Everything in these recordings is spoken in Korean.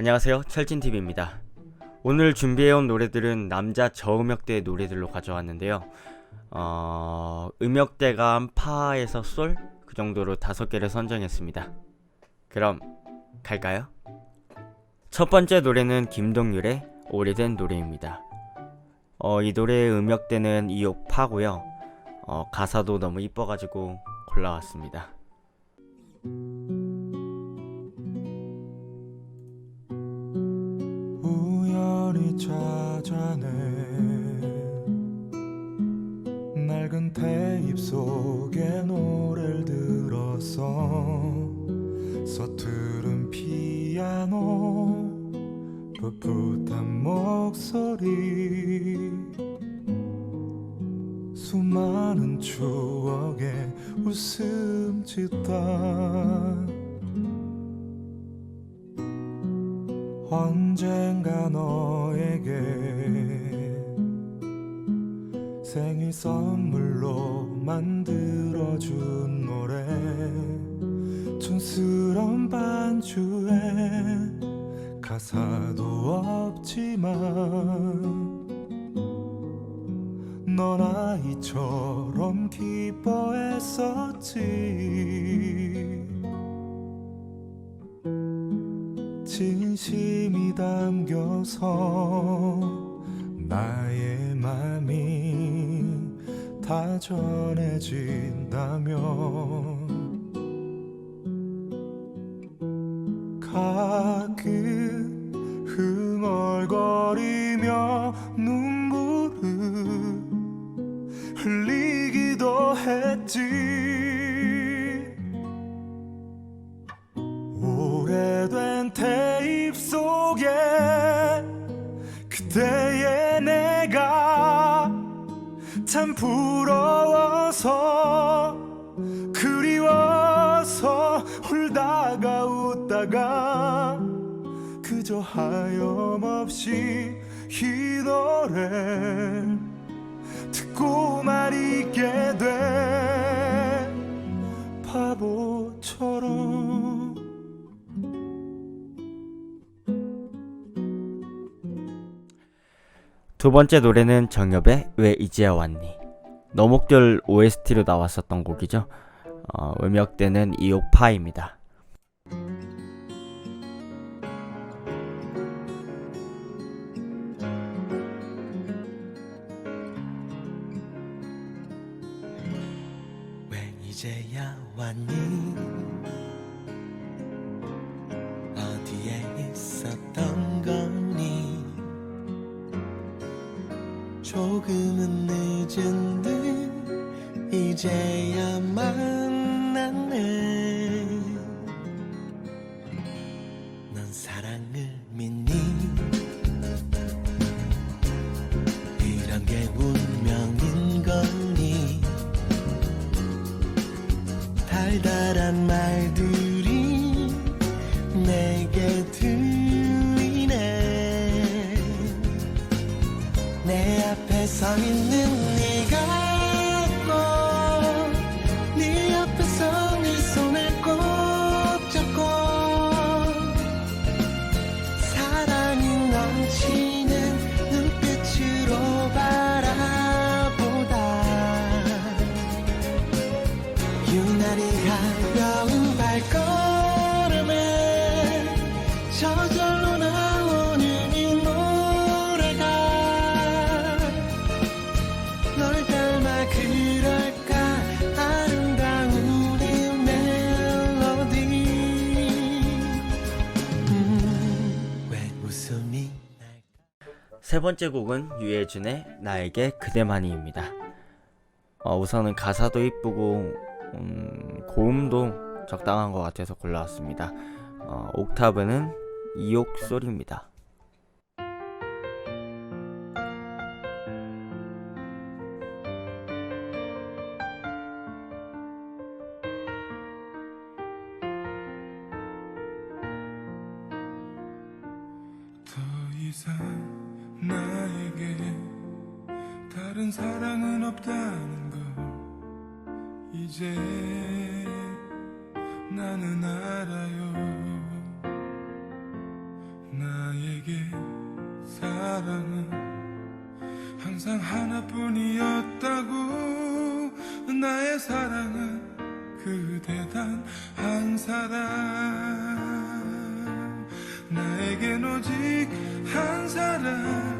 안녕하세요. 철진TV입니다. 오늘 준비해온 노래들은 남자 저음역대 노래들로 가져왔는데요. 어... 음역대가 한 파에서 솔? 그 정도로 다섯 개를 선정했습니다. 그럼 갈까요? 첫 번째 노래는 김동률의 오래된 노래입니다. 어, 이 노래의 음역대는 2옥 파고요. 어, 가사도 너무 이뻐가지고 골라왔습니다 찾아낸 낡은 테이프 속에 노래를 들었어 서투른 피아노 풋풋한 목소리 수많은 추억에 웃음 짓다 언젠가 너에게 생일 선물로 만들어준 노래. 촌스러운 반주에 가사도 없지만 넌 아이처럼 기뻐했었지 담겨서 나의 맘이 다 전해진다면 가끔 그때의 내가 참 부러워서 그리워서 울다가 웃다가 그저 하염없이 이 노래 듣고만 있게 돼 바보처럼 두 번째 노래는 정엽의 왜 이제야 왔니? 너목들 OST로 나왔었던 곡이죠. 어, 음역대는 2옥 파입니다. 왜 이제야 왔니 이제야 만났네 넌 사랑을 믿니? 이런 게 운명인 거니? 달달한 말들이 내게 들리네. 내 앞에 서 있는 세 번째 곡은 유해준의 나에게 그대만이입니다. 어, 우선은 가사도 이쁘고 음, 고음도 적당한 것 같아서 골라왔습니다. 어, 옥타브는 2옥 솔입니다 사랑은 없다는 걸 이제 나는 알아요. 나에게 사랑은 항상 하나뿐이었다고. 나의 사랑은 그대 단 한 사람. 나에겐 오직 한 사람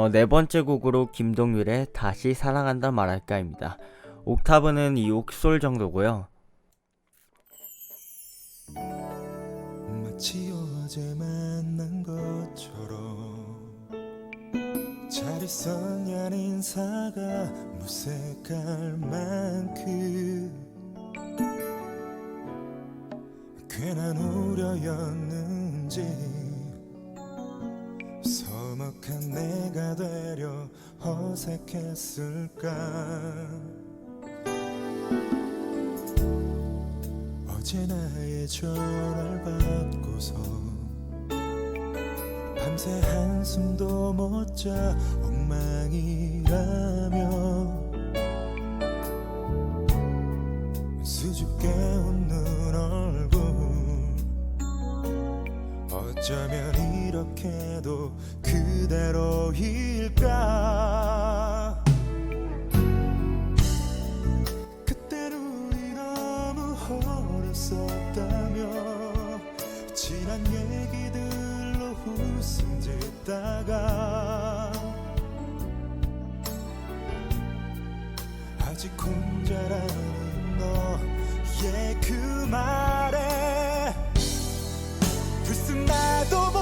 어, 네 번째 곡으로 김동률의 다시 사랑한다 말할까입니다. 옥타브는 이 옥솔 정도고요. 마치 어제 만난 것처럼 인사가 무색할 만큼 어색했을까? 어제 나의 전화를 받고서 밤새 한숨도 못 자 엉망이라며 수줍게 웃는 얼굴. 어쩌면 이렇게도 그대로일까 짓다가 아직 혼자라는 너의 그 말에 불쑥 나도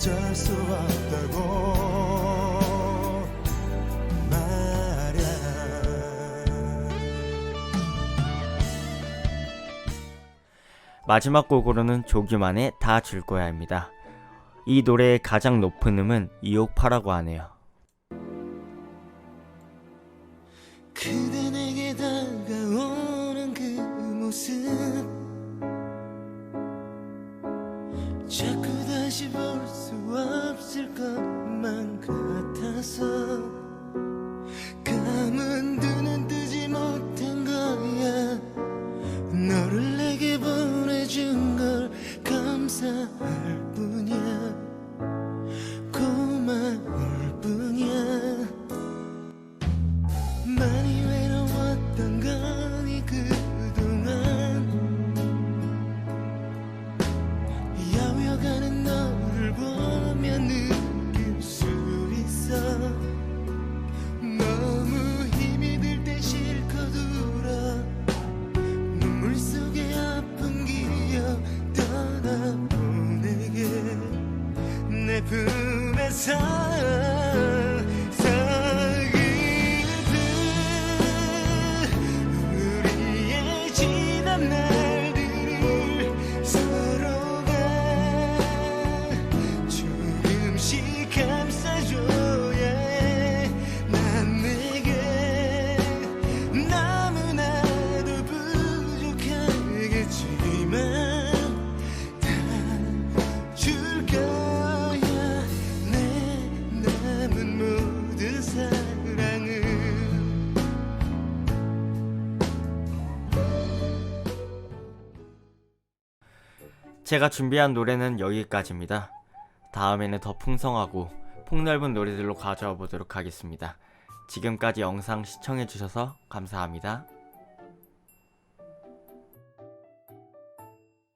어쩔 수 없다고 말야 마지막 곡으로는 조규만의 다 줄 거야입니다. 이 노래의 가장 높은 음은 2옥파라고 하네요. 그대 다시 볼 수 없을 것만 같아서 내 품에서 제가 준비한 노래는 여기까지입니다. 다음에는 더 풍성하고 폭넓은 노래들로 가져와 보도록 하겠습니다. 지금까지 영상 시청해주셔서 감사합니다.